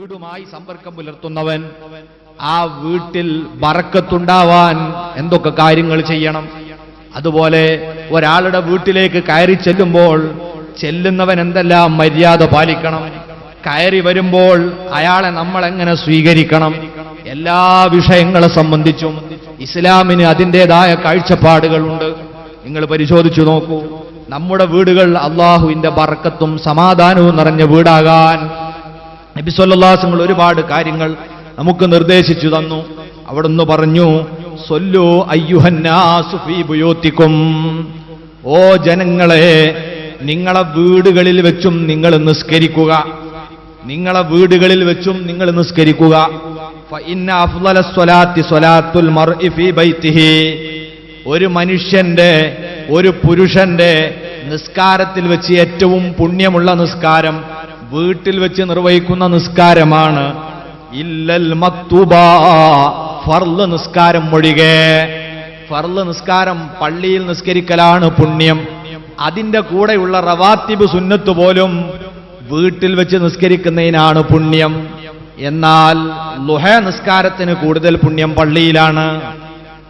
വീടുമായി സമ്പർക്കം പുലർത്തുന്നവൻ ആ വീട്ടിൽ ബറക്കത്തുണ്ടാവാൻ എന്തൊക്കെ കാര്യങ്ങൾ ചെയ്യണം? അതുപോലെ ഒരാളുടെ വീട്ടിലേക്ക് കയറി ചെല്ലുമ്പോൾ ചെല്ലുന്നവൻ എന്തെല്ലാം മര്യാദ പാലിക്കണം? കയറി വരുമ്പോൾ അയാളെ നമ്മൾ എങ്ങനെ സ്വീകരിക്കണം? എല്ലാ വിഷയങ്ങളെ സംബന്ധിച്ചും ഇസ്ലാമിന് അതിന്റെതായ കാഴ്ചപ്പാടുകളുണ്ട്. നിങ്ങൾ പരിശോധിച്ചു നോക്കൂ. നമ്മുടെ വീടുകൾ അള്ളാഹുവിന്റെ ബറക്കത്തും സമാധാനവും നിറഞ്ഞ വീടാകാൻ നബിസ്വല്ലാസങ്ങൾ ഒരുപാട് കാര്യങ്ങൾ നമുക്ക് നിർദ്ദേശിച്ചു തന്നു. അവിടുന്ന് പറഞ്ഞു സൊല്ലു അയ്യുഹന്നാസുഫീബുയോത്തിക്കും ഓ ജനങ്ങളെ നിങ്ങളെ വീടുകളിൽ വെച്ചും നിങ്ങൾ നിസ്കരിക്കുക. നിങ്ങളെ വീടുകളിൽ വെച്ചും നിങ്ങൾ നിസ്കരിക്കുക. ഒരു മനുഷ്യന്റെ ഒരു പുരുഷന്റെ നിസ്കാരത്തിൽ വെച്ച് ഏറ്റവും പുണ്യമുള്ള നിസ്കാരം വീട്ടിൽ വെച്ച് നിർവഹിക്കുന്ന നിസ്കാരമാണ്. ഇല്ലൽ മക്തൂബ ഫർൾ നിസ്കാരം ഒഴികെ. ഫർൾ നിസ്കാരം പള്ളിയിൽ നിസ്കരിക്കലാണ് പുണ്യം. അതിന്റെ കൂടെയുള്ള റവാത്തിബ് സുന്നത്ത് പോലും വീട്ടിൽ വെച്ച് നിസ്കരിക്കുന്നതിനാണ് പുണ്യം. എന്നാൽ ലുഹ നിസ്കാരത്തിന് കൂടുതൽ പുണ്യം പള്ളിയിലാണ്.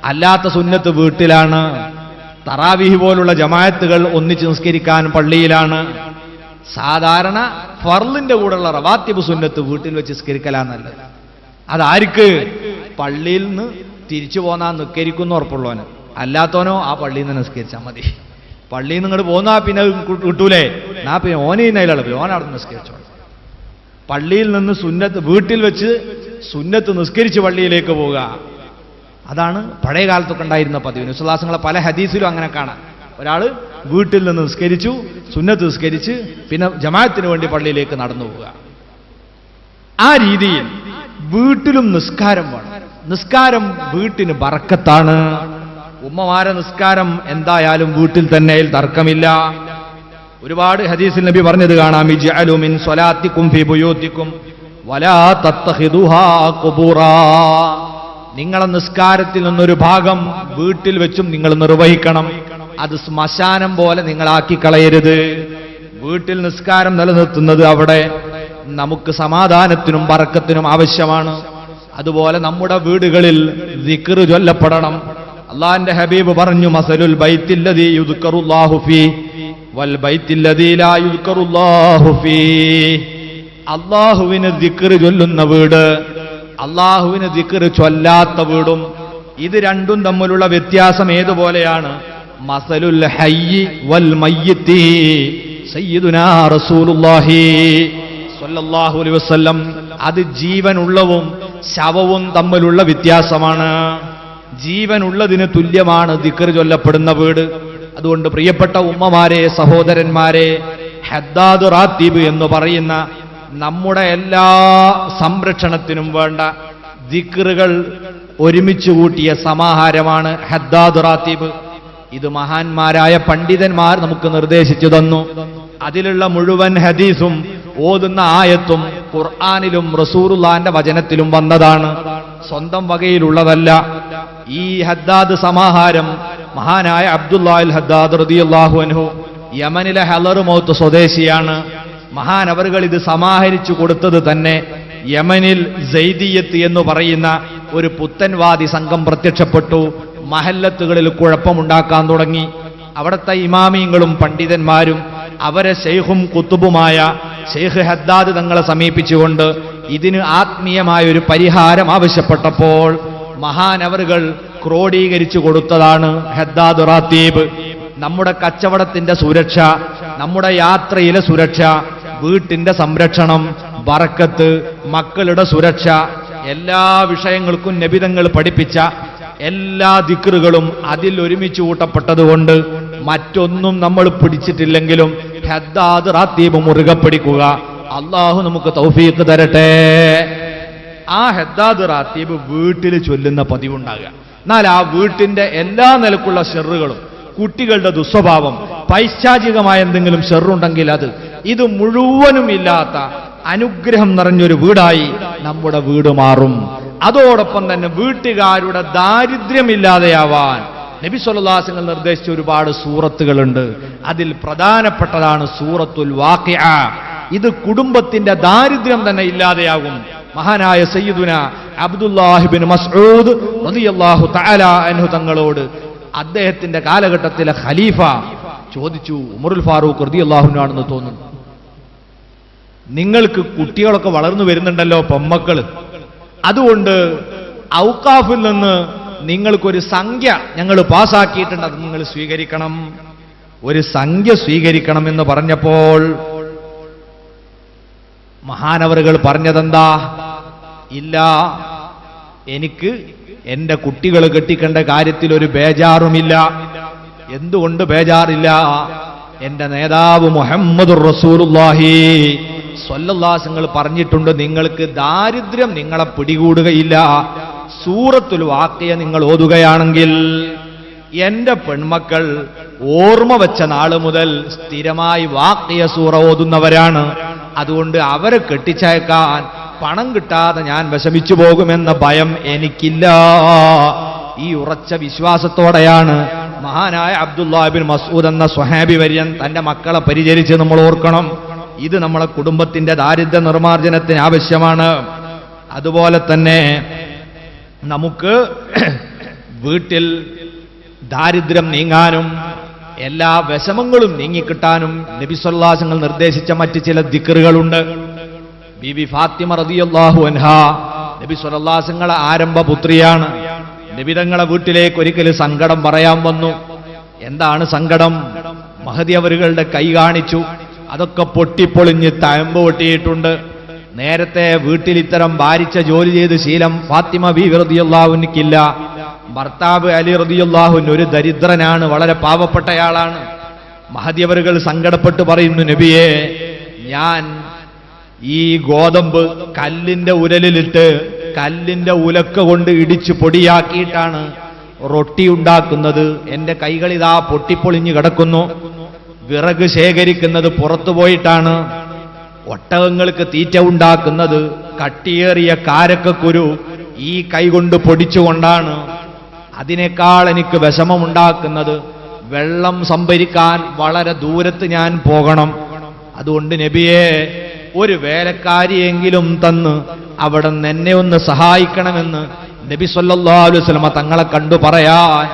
അല്ലാത്ത സുന്നത്ത് വീട്ടിലാണ്. തറാവിഹി പോലുള്ള ജമായത്തുകൾ ഒന്നിച്ച് നിസ്കരിക്കാൻ പള്ളിയിലാണ്. സാധാരണ ഫർലിന്റെ കൂടെയുള്ള റവാത്തിബ് സുന്നത്ത് വീട്ടിൽ വെച്ച് നിസ്കരിക്കലാ നല്ലത്. അതാർക്ക്? പള്ളിയിൽ നിന്ന് തിരിച്ചു പോന്നാ നിസ്കരിക്കുന്ന ഉറപ്പുള്ളവന്. അല്ലാത്തവനോ ആ പള്ളിയിൽ നിന്ന് നിസ്കരിച്ചാൽ മതി. പള്ളിയിൽ നിന്ന് ഇങ്ങോട്ട് പോന്നാ പിന്നെ കിട്ടൂലേ? നാ പിന്നെ ഓനെ നയിലുള്ള ഓൻ അവിടെ നിസ്കരിച്ചോളൂ. പള്ളിയിൽ നിന്ന് സുന്നത്ത് വീട്ടിൽ വെച്ച് സുന്നത്ത് നിസ്കരിച്ച് പള്ളിയിലേക്ക് പോവുക. അതാണ് പഴയ കാലത്തൊക്കെ ഉണ്ടായിരുന്ന പതിവ്. വിശ്വാസങ്ങളെ പല ഹദീസിലും അങ്ങനെ കാണാം. ഒരാൾ വീട്ടിൽ നിന്ന് നിസ്കരിച്ചു സുന്നത്ത് നിസ്കരിച്ച് പിന്നെ ജമാഅത്തിന് വേണ്ടി പള്ളിയിലേക്ക് നടന്നു പോവുക. ആ രീതിയിൽ വീട്ടിലും നിസ്കാരം വേണം. നിസ്കാരം വീട്ടിന് ബറക്കത്താണ്. ഉമ്മമാര നിസ്കാരം എന്തായാലും വീട്ടിൽ തന്നെ തർക്കമില്ല. ഒരുപാട് ഹദീസിൽ നബി പറഞ്ഞത് കാണാം വലാ നിങ്ങളെ നിസ്കാരത്തിൽ നിന്നൊരു ഭാഗം വീട്ടിൽ വെച്ചും നിങ്ങൾ നിർവഹിക്കണം. അത് ശ്മശാനം പോലെ നിങ്ങളാക്കി കളയരുത്. വീട്ടിൽ നിസ്കാരം നിലനിർത്തുന്നത് അവിടെ നമുക്ക് സമാധാനത്തിനും പറക്കത്തിനും ആവശ്യമാണ്. അതുപോലെ നമ്മുടെ വീടുകളിൽ ദിക്ർ ചൊല്ലപ്പെടണം. അള്ളാന്റെ ഹബീബ് പറഞ്ഞു മസലുൽ വൽ ലാ അള്ളാഹുവിന് ദിക്ർ ചൊല്ലുന്ന വീട് അള്ളാഹുവിന് ദിക്ർ ചൊല്ലാത്ത വീടും ഇത് രണ്ടും തമ്മിലുള്ള വ്യത്യാസം ഏതുപോലെയാണ്? മസലുൽ ഹയ്യി വൽ മയ്യിത്തി. സയ്യിദുനാ റസൂലുള്ളാഹി സ്വല്ലല്ലാഹു അലൈഹി വസല്ലം. അത് ജീവനുള്ളവും ശവവും തമ്മിലുള്ള വ്യത്യാസമാണ്. ജീവനുള്ളതിന് തുല്യമാണ് ദിക്ർ ചൊല്ലപ്പെടുന്ന വീട്. അതുകൊണ്ട് പ്രിയപ്പെട്ട ഉമ്മമാരെ സഹോദരന്മാരെ ഹദ്ദാദ് റാത്തീബ് എന്ന് പറയുന്ന നമ്മുടെ എല്ലാ സംരക്ഷണത്തിനും വേണ്ട ദിക്റുകൾ ഒരുമിച്ച് കൂട്ടിയ സമാഹാരമാണ് ഹദ്ദാദ് റാത്തീബ്. ഇത് മഹാന്മാരായ പണ്ഡിതന്മാർ നമുക്ക് നിർദ്ദേശിച്ചു തന്നു അതിലുള്ള മുഴുവൻ ഹദീസും ഓതുന്ന ആയത്തും ഖുർആാനിലും റസൂറുല്ലാന്റെ വചനത്തിലും വന്നതാണ്. സ്വന്തം വകയിലുള്ളതല്ല. ഈ ഹദ്ദാദ് സമാഹാരം മഹാനായ അബ്ദുല്ലാഹിൽ ഹദ്ദാദ് റളിയല്ലാഹു അൻഹു യമനിലെ ഹലറുമൗത്ത് സ്വദേശിയാണ്. മഹാനവറുകൾ ഇത് സമാഹരിച്ചു കൊടുത്തത് തന്നെ യമനിൽ ജൈദിയത്ത് എന്ന് പറയുന്ന ഒരു പുത്തൻവാദി സംഘം പ്രത്യക്ഷപ്പെട്ടു. മഹല്ലത്തുകളിൽ കുഴപ്പമുണ്ടാക്കാൻ തുടങ്ങി. അവിടുത്തെ ഇമാമിയങ്ങളും പണ്ഡിതന്മാരും അവരെ ഷെയ്ഖും കുത്തുബുമായ ഷെയ്ഖ് ഹദ്ദാദ് തങ്ങളെ സമീപിച്ചുകൊണ്ട് ഇതിന് ആത്മീയമായ ഒരു പരിഹാരം ആവശ്യപ്പെട്ടപ്പോൾ മഹാനവറുകൾ ക്രോഡീകരിച്ചു കൊടുത്തതാണ് ഹദ്ദാദ് റാത്തീബ്. നമ്മുടെ കച്ചവടത്തിന്റെ സുരക്ഷ നമ്മുടെ യാത്രയിലെ സുരക്ഷ വീട്ടിന്റെ സംരക്ഷണം ബറക്കത്ത് മക്കളുടെ സുരക്ഷ എല്ലാ വിഷയങ്ങൾക്കും നബിതങ്ങൾ പഠിപ്പിച്ച എല്ലാ ദിക്റുകളും അതിൽ ഒരുമിച്ച് കൂട്ടപ്പെട്ടതുകൊണ്ട് മറ്റൊന്നും നമ്മൾ പിടിച്ചിട്ടില്ലെങ്കിലും ഹദ്ദാദ് റാത്തീബ് മുറുകെ പിടിക്കുക. അള്ളാഹു നമുക്ക് തൗഫീക്ക് തരട്ടെ. ആ ഹദ്ദാദ് റാത്തീബ് വീട്ടിൽ ചൊല്ലുന്ന പതിവുണ്ടാകുക. എന്നാൽ ആ വീട്ടിന്റെ എല്ലാ നിലക്കുള്ള ഷെറുകളും കുട്ടികളുടെ ദുസ്വഭാവം പൈശാചികമായ എന്തെങ്കിലും ഷെറുണ്ടെങ്കിൽ അത് ഇത് മുഴുവനും ഇല്ലാത്ത അനുഗ്രഹം നിറഞ്ഞൊരു വീടായി നമ്മുടെ വീട് മാറും. അതോടൊപ്പം തന്നെ വീട്ടുകാരുടെ ദാരിദ്ര്യമില്ലാതെയാവാൻ നബി സൊല്ലാസങ്ങൾ നിർദ്ദേശിച്ച ഒരുപാട് സൂറത്തുകളുണ്ട്. അതിൽ പ്രധാനപ്പെട്ടതാണ് സൂറത്തുൽ വാഖിഅ. ഇത് കുടുംബത്തിന്റെ ദാരിദ്ര്യം തന്നെ ഇല്ലാതെയാകും. മഹാനായ സയ്യിദുന അബ്ദുല്ലാഹിബിൻ മസ്ഊദ് റളിയല്ലാഹു തആല അൻഹു തങ്ങളോട് അദ്ദേഹത്തിന്റെ കാലഘട്ടത്തിലെ ഖലീഫ ചോദിച്ചു ഉമറുൽ ഫാറൂഖ് റളിയല്ലാഹുവിനാണെന്ന് തോന്നുന്നു. നിങ്ങൾക്ക് കുട്ടികളൊക്കെ വളർന്നു വരുന്നുണ്ടല്ലോ പൊമ്മക്കൾ. അതുകൊണ്ട് ഔക്കാഫിൽ നിന്ന് നിങ്ങൾക്കൊരു സംഖ്യ ഞങ്ങൾ പാസാക്കിയിട്ടുണ്ട് അത് നിങ്ങൾ സ്വീകരിക്കണം. ഒരു സംഖ്യ സ്വീകരിക്കണം എന്ന് പറഞ്ഞപ്പോൾ മഹാനവറുകൾ പറഞ്ഞതെന്താ? ഇല്ല എനിക്ക് എന്റെ കുട്ടികൾ കെട്ടിക്കേണ്ട കാര്യത്തിൽ ഒരു ബേജാറുമില്ല. എന്തുകൊണ്ട് ബേജാറില്ല? എന്റെ നേതാവ് മുഹമ്മദ് റസൂലുല്ലാഹി സ്വല്ലല്ലാസങ്ങൾ പറഞ്ഞിട്ടുണ്ട് നിങ്ങൾക്ക് ദാരിദ്ര്യം നിങ്ങളെ പിടികൂടുകയില്ല. സൂറത്തുൽ വാക്കിയ നിങ്ങൾ ഓതുകയാണെങ്കിൽ എന്റെ പെൺമക്കൾ ഓർമ്മ വെച്ച നാൾ മുതൽ സ്ഥിരമായി വാക്കിയ സൂറ ഓതുന്നവരാണ്. അതുകൊണ്ട് അവരെ കെട്ടിച്ചയക്കാൻ പണം കിട്ടാതെ ഞാൻ വിഷമിച്ചു പോകുമെന്ന ഭയം എനിക്കില്ല. ഈ ഉറച്ച വിശ്വാസത്തോടെയാണ് മഹാനായ അബ്ദുല്ലാബിൻ മസൂദ് എന്ന സ്വഹാബി വര്യൻ തന്റെ മക്കളെ പരിചരിച്ച് നമ്മൾ ഓർക്കണം. ഇത് നമ്മളെ കുടുംബത്തിന്റെ ദാരിദ്ര്യ നിർമാർജനത്തിന് ആവശ്യമാണ്. അതുപോലെ തന്നെ നമുക്ക് വീട്ടിൽ ദാരിദ്ര്യം നീങ്ങാനും എല്ലാ വിഷമങ്ങളും നീങ്ങിക്കിട്ടാനും നബിസ്വല്ലാസങ്ങൾ നിർദ്ദേശിച്ച മറ്റ് ചില ദിക്കറുകളുണ്ട് ബിബി ഫാത്തിമ റളിയല്ലാഹു അൻഹ നബി ആരംഭ പുത്രിയാണ് നബിതങ്ങളെ വീട്ടിലേക്ക് ഒരിക്കൽ സങ്കടം പറയാൻ വന്നു. എന്താണ് സങ്കടം? മഹതി അവരുകളുടെ കൈ കാണിച്ചു. അതൊക്കെ പൊട്ടിപ്പൊളിഞ്ഞ് തഴമ്പ് പൊട്ടിയിട്ടുണ്ട്. നേരത്തെ വീട്ടിൽ ഇത്തരം ഭാരിച്ച ജോലി ചെയ്ത് ശീലം ഫാത്തിമ ബി റതിയുള്ളാഹുനിക്കില്ല ഭർത്താവ് അലി റതിയുള്ളാഹുൻ ഒരു ദരിദ്രനാണ് വളരെ പാവപ്പെട്ടയാളാണ്. മഹദിയവരുകൾ സങ്കടപ്പെട്ട് പറയുന്നു നബിയെ ഞാൻ ഈ ഗോതമ്പ് കല്ലിന്റെ ഉരലിലിട്ട് കല്ലിന്റെ ഉലക്ക കൊണ്ട് ഇടിച്ച് പൊടിയാക്കിയിട്ടാണ് റൊട്ടി ഉണ്ടാക്കുന്നത്. എന്റെ കൈകളിതാ പൊട്ടിപ്പൊളിഞ്ഞു കിടക്കുന്നു. വിറക് ശേഖരിക്കുന്നത് പുറത്തു പോയിട്ടാണ്. ഒട്ടകങ്ങൾക്ക് തീറ്റ ഉണ്ടാക്കുന്നത് കട്ടിയേറിയ കാരക്കക്കുരു ഈ കൈകൊണ്ട് പൊടിച്ചുകൊണ്ടാണ്. അതിനേക്കാൾ എനിക്ക് വിഷമമുണ്ടാക്കുന്നത് വെള്ളം സംഭരിക്കാൻ വളരെ ദൂരത്ത് ഞാൻ പോകണം. അതുകൊണ്ട് നബിയെ ഒരു വേലക്കാരിയെങ്കിലും തന്ന് അവിടെ നിന്ന് എന്നെ ഒന്ന് സഹായിക്കണമെന്ന് നബി സല്ലല്ലാഹു അലൈഹി വസല്ലമ തങ്ങളെ കണ്ടു പറയാൻ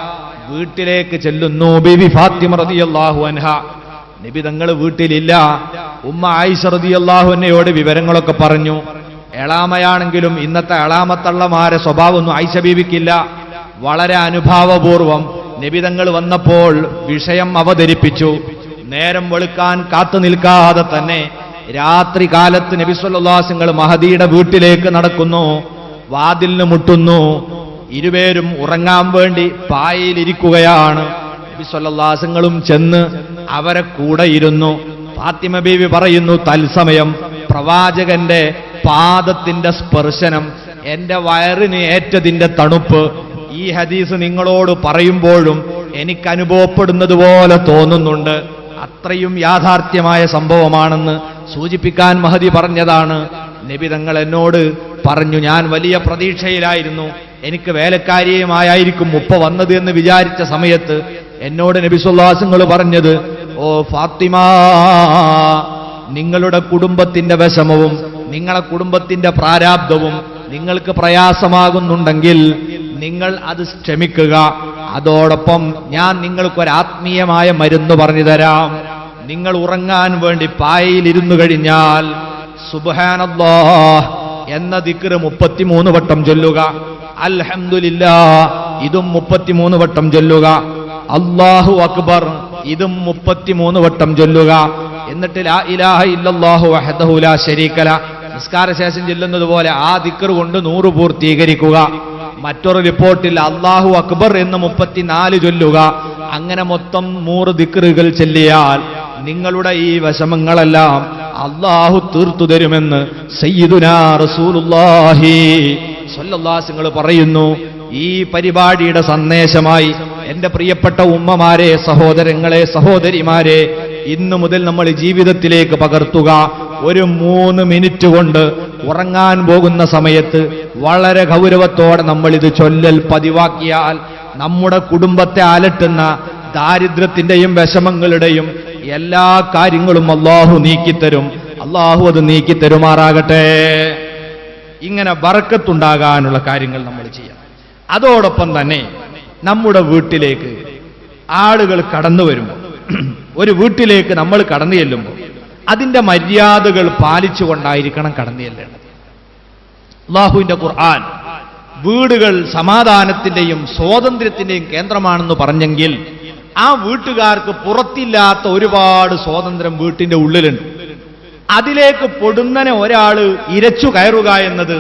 വീട്ടിലേക്ക് ചെല്ലുന്നു. ബിബി ഫാത്തിമ റളിയല്ലാഹു അൻഹ. നബി തങ്ങൾ വീട്ടിലില്ല. ഉമ്മ ആയിഷ റളിയല്ലാഹു അൻഹയോട് വിവരങ്ങളൊക്കെ പറഞ്ഞു. എളാമയാണെങ്കിലും ഇന്നത്തെ എളാമത്തള്ളമാരെ സ്വഭാവമൊന്നും ആയിഷ ബീവിക്കില്ല. വളരെ അനുഭാവപൂർവം നിബിതങ്ങൾ വന്നപ്പോൾ വിഷയം അവതരിപ്പിച്ചു. നേരം വെളുക്കാൻ കാത്തു നിൽക്കാതെ തന്നെ രാത്രി കാലത്ത് നബിസ്വല്ലാസങ്ങൾ മഹദിയുടെ വീട്ടിലേക്ക് നടക്കുന്നു. വാതിലിന് മുട്ടുന്നു. ഇരുവരും ഉറങ്ങാൻ വേണ്ടി പായയിലിരിക്കുകയാണ്. നബിസ്വല്ലാസങ്ങളും ചെന്ന് അവരെ കൂടെ ഇരുന്നു. ഫാത്തിമ ബീവി പറയുന്നു തത്സമയം പ്രവാചകന്റെ പാദത്തിന്റെ സ്പർശനം എന്റെ വയറിന് ഏറ്റതിന്റെ തണുപ്പ്. ഈ ഹദീസ് നിങ്ങളോട് പറയുമ്പോഴും എനിക്ക് അനുഭവപ്പെടുന്നത് പോലെ തോന്നുന്നുണ്ട്. അത്രയും യാഥാർത്ഥ്യമായ സംഭവമാണെന്ന് സൂചിപ്പിക്കാൻ മഹതി പറഞ്ഞതാണ്. നബി തങ്ങൾ എന്നോട് പറഞ്ഞു ഞാൻ വലിയ പ്രതീക്ഷയിലായിരുന്നു. എനിക്ക് വേലക്കാരിയുമായിരിക്കും ഉപ്പ വന്നത് എന്ന് വിചാരിച്ച സമയത്ത് എന്നോട് നബി സുല്ലാസങ്ങൾ പറഞ്ഞത് ഓ ഫാത്തിമ നിങ്ങളുടെ കുടുംബത്തിന്റെ വിഷമവും നിങ്ങളെ കുടുംബത്തിന്റെ പ്രാരാബ്ദവും നിങ്ങൾക്ക് പ്രയാസമാകുന്നുണ്ടെങ്കിൽ നിങ്ങൾ അത് ക്ഷമിക്കുക. അതോടൊപ്പം ഞാൻ നിങ്ങൾക്കൊരാത്മീയമായ മരുന്ന് പറഞ്ഞു തരാം. നിങ്ങൾ ഉറങ്ങാൻ വേണ്ടി പായയിലിരുന്നു കഴിഞ്ഞാൽ സുബാനല്ലോ എന്ന ദിക്കറ് മുപ്പത്തിമൂന്ന് വട്ടം ചൊല്ലുക. അൽഹമില്ല ഇതും മുപ്പത്തിമൂന്ന് വട്ടം ചൊല്ലുക. അള്ളാഹു അക്ബർ ഇതും മുപ്പത്തിമൂന്ന് വട്ടം ചൊല്ലുക. എന്നിട്ട് ലാ ഇലാഹ നിസ്കാര ശേഷം ചെല്ലുന്നത് പോലെ ആ ദിക്കർ കൊണ്ട് നൂറ് പൂർത്തീകരിക്കുക. മറ്റൊരു റിപ്പോർട്ടിൽ അള്ളാഹു അക്ബർ എന്ന് മുപ്പത്തിനാല് ചൊല്ലുക. അങ്ങനെ മൊത്തം നൂറ് ദിക്കറുകൾ ചെല്ലിയാൽ നിങ്ങളുടെ ഈ വശമങ്ങളെല്ലാം അള്ളാഹു തീർത്തു തരുമെന്ന് സയ്യിദുനാ റസൂലുള്ളാഹി സ്വല്ലല്ലാഹുങ്ങൾ പറയുന്നു. ഈ പരിപാടിയുടെ സന്ദേശമായി എന്റെ പ്രിയപ്പെട്ട ഉമ്മമാരെ സഹോദരങ്ങളെ സഹോദരിമാരെ ഇന്നു മുതൽ നമ്മൾ ജീവിതത്തിലേക്ക് പകർത്തുക. ഒരു മൂന്ന് മിനിറ്റ് കൊണ്ട് ഉറങ്ങാൻ പോകുന്ന സമയത്ത് വളരെ ഗൗരവത്തോടെ നമ്മൾ ഇത് ചൊല്ലൽ പതിവാക്കിയാൽ നമ്മുടെ കുടുംബത്തെ അലട്ടുന്ന ദാരിദ്ര്യത്തിന്റെയും വിഷമങ്ങളുടെയും എല്ലാ കാര്യങ്ങളും അള്ളാഹു നീക്കിത്തരും. അള്ളാഹു അത് നീക്കി തരുമാറാകട്ടെ ഇങ്ങനെ വറക്കത്തുണ്ടാകാനുള്ള കാര്യങ്ങൾ നമ്മൾ ചെയ്യാം. അതോടൊപ്പം തന്നെ നമ്മുടെ വീട്ടിലേക്ക് ആളുകൾ കടന്നു വരുമ്പോൾ ഒരു വീട്ടിലേക്ക് നമ്മൾ കടന്നു ചെല്ലുമ്പോൾ അതിന്റെ മര്യാദകൾ പാലിച്ചുകൊണ്ടായിരിക്കണം കടന്നു ചെല്ലേണ്ടത്. അള്ളാഹുവിന്റെ ഖുർആൻ വീടുകൾ സമാധാനത്തിന്റെയും സ്വാതന്ത്ര്യത്തിന്റെയും കേന്ദ്രമാണെന്ന് പറഞ്ഞെങ്കിൽ ആ വീട്ടുകാർക്ക് പുറത്തില്ലാത്ത ഒരുപാട് സ്വാതന്ത്ര്യം വീട്ടിന്റെ ഉള്ളിലുണ്ട്. അതിലേക്ക് പൊടുന്നനെ ഒരാൾ ഇരച്ചു കയറുക എന്നത്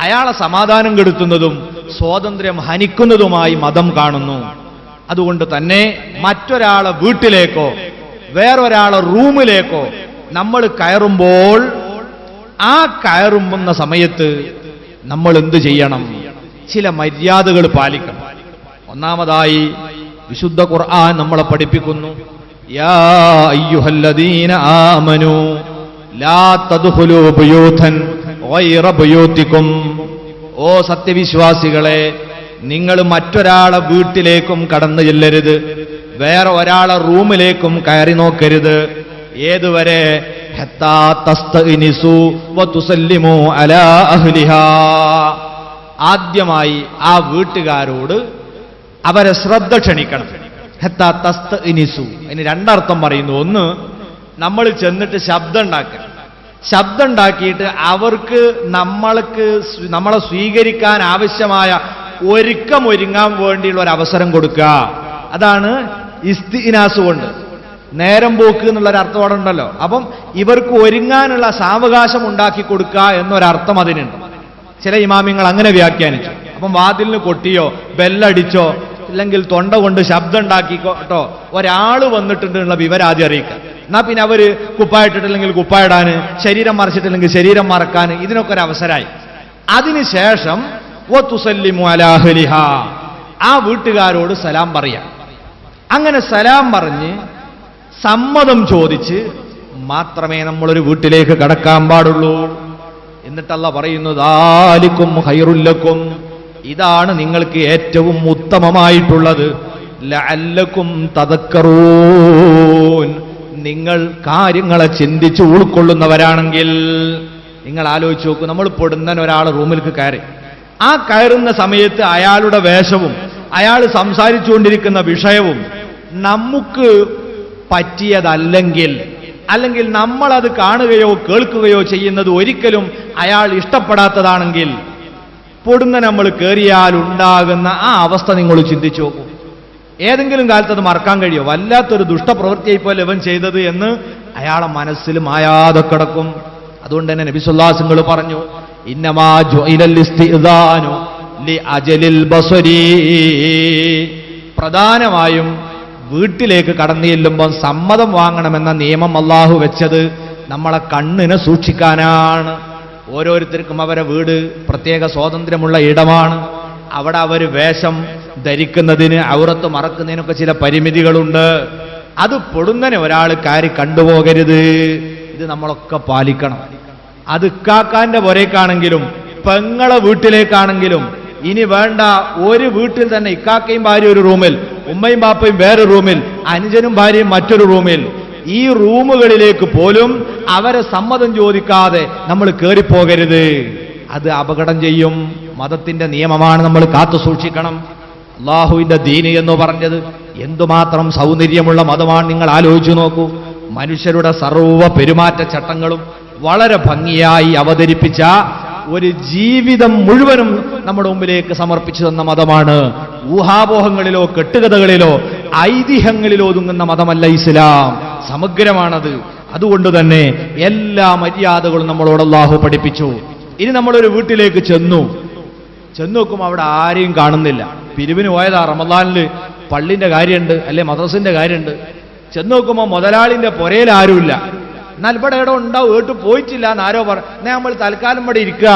അയാളെ സമാധാനം കെടുത്തുന്നതും സ്വാതന്ത്ര്യം ഹനിക്കുന്നതുമായി മതം കാണുന്നു. അതുകൊണ്ട് തന്നെ മറ്റൊരാളെ വീട്ടിലേക്കോ വേറൊരാളെ റൂമിലേക്കോ നമ്മൾ കയറുമ്പോൾ ആ കയറുമ്പുന്ന സമയത്ത് നമ്മൾ എന്ത് ചെയ്യണം? ചില മര്യാദകൾ പാലിക്കണം. ഒന്നാമതായി വിശുദ്ധ ഖുർആൻ നമ്മളെ പഠിപ്പിക്കുന്നു. യാ അയ്യുഹല്ലദീന ആമനു ലാ തദ്ഖുലൂ ഗൈറ ഓ സത്യവിശ്വാസികളെ നിങ്ങൾ മറ്റൊരാളെ വീട്ടിലേക്കും കടന്നു ചെല്ലരുത്. വേറെ ഒരാളെ റൂമിലേക്കും കയറി നോക്കരുത്. ഏതുവരെ? ആദ്യമായി ആ വീട്ടുകാരോട് അവരെ ശ്രദ്ധ ക്ഷണിക്കണം. ഹെത്താ തസ്ത് ഇനിസു അതിന് രണ്ടർത്ഥം പറയുന്നു. ഒന്ന് നമ്മൾ ചെന്നിട്ട് ശബ്ദം ഉണ്ടാക്കുക ശബ്ദം ഉണ്ടാക്കിയിട്ട് അവർക്ക് നമ്മൾക്ക് നമ്മളെ സ്വീകരിക്കാൻ ആവശ്യമായ ഒരുക്കം ഒരുങ്ങാൻ വേണ്ടിയുള്ള ഒരു അവസരം കൊടുക്കുക അതാണ് ഇസ്തിനാസ് കൊണ്ട്. നേരം പോക്ക് എന്നുള്ളൊരു അർത്ഥം അവിടെ ഉണ്ടല്ലോ. അപ്പം ഇവർക്ക് ഒരുങ്ങാനുള്ള സാവകാശം ഉണ്ടാക്കി കൊടുക്കുക എന്നൊരർത്ഥം അതിനുണ്ട്. ചില ഇമാമിങ്ങൾ അങ്ങനെ വ്യാഖ്യാനിച്ചു. അപ്പം വാതിലിന് കൊട്ടിയോ ബെല്ലടിച്ചോ അല്ലെങ്കിൽ തൊണ്ട കൊണ്ട് ശബ്ദം ഉണ്ടാക്കിക്കോട്ടോ ഒരാൾ വന്നിട്ടുണ്ടെന്നുള്ള വിവരം ആദ്യം അറിയിക്കുക എന്നാ പിന്നെ അവർ കുപ്പായിട്ടിട്ടില്ലെങ്കിൽ കുപ്പായിടാന് ശരീരം മറച്ചിട്ടില്ലെങ്കിൽ ശരീരം മറക്കാൻ ഇതിനൊക്കെ ഒരു അവസരമായി അതിനുശേഷം ആ വീട്ടുകാരോട് സലാം പറയാം. അങ്ങനെ സലാം പറഞ്ഞ് സമ്മതം ചോദിച്ച് മാത്രമേ നമ്മളൊരു വീട്ടിലേക്ക് കടക്കാൻ പാടുള്ളൂ. എന്നിട്ടല്ല പറയുന്നത് ആലിക്കും ഹൈറുല്ലക്കും ഇതാണ് നിങ്ങൾക്ക് ഏറ്റവും ഉത്തമമായിട്ടുള്ളത്. ലഅല്ലക്കും തദക്കറൂൻ. നിങ്ങൾ കാര്യങ്ങളെ ചിന്തിച്ച് ഉൾക്കൊള്ളുന്നവരാണെങ്കിൽ നിങ്ങൾ ആലോചിച്ച് നോക്കൂ നമ്മൾ പൊടുന്നൻ ഒരാൾ റൂമിലേക്ക് കയറി. ആ കയറുന്ന സമയത്ത് അയാളുടെ വേഷവും അയാൾ സംസാരിച്ചുകൊണ്ടിരിക്കുന്ന വിഷയവും നമുക്ക് പറ്റിയതല്ലെങ്കിൽ അല്ലെങ്കിൽ നമ്മളത് കാണുകയോ കേൾക്കുകയോ ചെയ്യുന്നത് ഒരിക്കലും അയാൾ ഇഷ്ടപ്പെടാത്തതാണെങ്കിൽ പൊടുന്ന നമ്മൾ കയറിയാൽ ഉണ്ടാകുന്ന ആ അവസ്ഥ നിങ്ങൾ ചിന്തിച്ചു നോക്കൂ. ഏതെങ്കിലും കാലത്ത് അത് മറക്കാൻ കഴിയോ? വല്ലാത്തൊരു ദുഷ്ടപ്രവൃത്തിയായി പോലെ ഇവൻ ചെയ്തത് എന്ന് അയാളെ മനസ്സിൽ മായാതെ കിടക്കും. അതുകൊണ്ട് തന്നെ നബിസുല്ലാസങ്ങൾ പറഞ്ഞു ബസരി. പ്രധാനമായും വീട്ടിലേക്ക് കടന്നു ചെല്ലുമ്പോൾ സമ്മതം വാങ്ങണമെന്ന നിയമം അള്ളാഹു വെച്ചത് നമ്മളെ കണ്ണിനെ സൂക്ഷിക്കാനാണ്. ഓരോരുത്തർക്കും അവരെ വീട് പ്രത്യേക സ്വാതന്ത്ര്യമുള്ള ഇടമാണ്. അവിടെ അവർ വേഷം ധരിക്കുന്നതിന് ഔറത്ത് മറക്കുന്നതിനൊക്കെ ചില പരിമിതികളുണ്ട്. അത് പൊടുന്നനെ ഒരാൾ കാര്യം കണ്ടുപോകരുത്. ഇത് നമ്മളൊക്കെ പാലിക്കണം. അത് ഇക്കാക്കാന്റെ പുരക്കാണെങ്കിലും പെങ്ങളെ വീട്ടിലേക്കാണെങ്കിലും ഇനി വേണ്ട ഒരു വീട്ടിൽ തന്നെ ഇക്കാക്കയും ഭാര്യ ഒരു റൂമിൽ ഉമ്മയും ബാപ്പയും വേറെ റൂമിൽ അനുജനും ഭാര്യയും മറ്റൊരു റൂമിൽ ഈ റൂമുകളിലേക്ക് പോലും അവരെ സമ്മതം ചോദിക്കാതെ നമ്മൾ കയറിപ്പോകരുത് അത് അപകടം ചെയ്യും. മതത്തിന്റെ നിയമമാണ് നമ്മൾ കാത്തു സൂക്ഷിക്കണം അള്ളാഹുവിന്റെ ദീന് എന്ന് പറഞ്ഞത് എന്തുമാത്രം സൗന്ദര്യമുള്ള മതമാണ് നിങ്ങൾ ആലോചിച്ചു നോക്കൂ. മനുഷ്യരുടെ സർവ പെരുമാറ്റ ചട്ടങ്ങളും വളരെ ഭംഗിയായി അവതരിപ്പിച്ച ഒരു ജീവിതം മുഴുവനും നമ്മുടെ മുമ്പിലേക്ക് സമർപ്പിച്ചു തന്ന മതമാണ്. ഊഹാപോഹങ്ങളിലോ കെട്ടുകഥകളിലോ ഐതിഹ്യങ്ങളിലോ ഒതുങ്ങുന്ന മതമല്ല ഇസ്ലാം. സമഗ്രമാണത്. അതുകൊണ്ട് തന്നെ എല്ലാ മര്യാദകളും നമ്മളോട് അള്ളാഹു പഠിപ്പിച്ചു. ഇനി നമ്മളൊരു വീട്ടിലേക്ക് ചെന്നു. ചെന്ന് നോക്കുമ്പോൾ അവിടെ ആരെയും കാണുന്നില്ല. പിരിവിന് പോയതാ. റമദാനിൽ പള്ളിന്റെ കാര്യമുണ്ട് അല്ലെ മദ്രസിന്റെ കാര്യമുണ്ട് ചെന്ന് നോക്കുമ്പോൾ മുതലാളിന്റെ പുരയിൽ ആരുമില്ല. എന്നാൽ ഇവിടെ ഇടം ഉണ്ടാവും ഏട്ട് പോയിട്ടില്ല എന്ന് ആരോ പറ നമ്മൾ തൽക്കാലം ഇവിടെ ഇരിക്കുക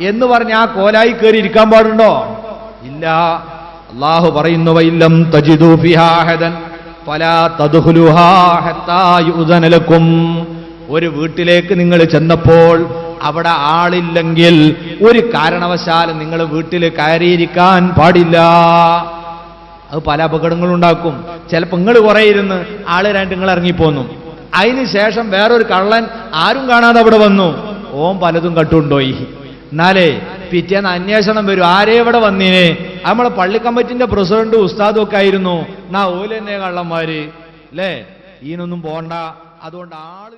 എന്ന് പറഞ്ഞ് ആ കോലായി കയറി ഇരിക്കാൻ പാടുണ്ടോ? ഇല്ല. അള്ളാഹു പറയുന്നു ഒരു വീട്ടിലേക്ക് നിങ്ങൾ ചെന്നപ്പോൾ അവിടെ ആളില്ലെങ്കിൽ ഒരു കാരണവശാലും നിങ്ങൾ വീട്ടിൽ കയറിയിരിക്കാൻ പാടില്ല. അത് പല അപകടങ്ങളും ഉണ്ടാക്കും. ചിലപ്പോൾ നിങ്ങൾ കുറേ ഇരുന്ന് ആൾ രണ്ട് നിങ്ങൾ ഇറങ്ങിപ്പോന്നു. അതിന് ശേഷം വേറൊരു കള്ളൻ ആരും കാണാതെ അവിടെ വന്നു. ഓം പലതും കട്ടുണ്ടോയി എന്നാലേ പിറ്റേന്ന് അന്വേഷണം വരും. ആരേ ഇവിടെ വന്നീനെ? നമ്മളെ പള്ളി കമ്മിറ്റിന്റെ പ്രസിഡന്റ് ഉസ്താദും ഒക്കെ ആയിരുന്നു. നാ ഓലെന്നെ കള്ളന്മാര്. അല്ലേ ഈനൊന്നും പോണ്ട. അതുകൊണ്ട് ആൾ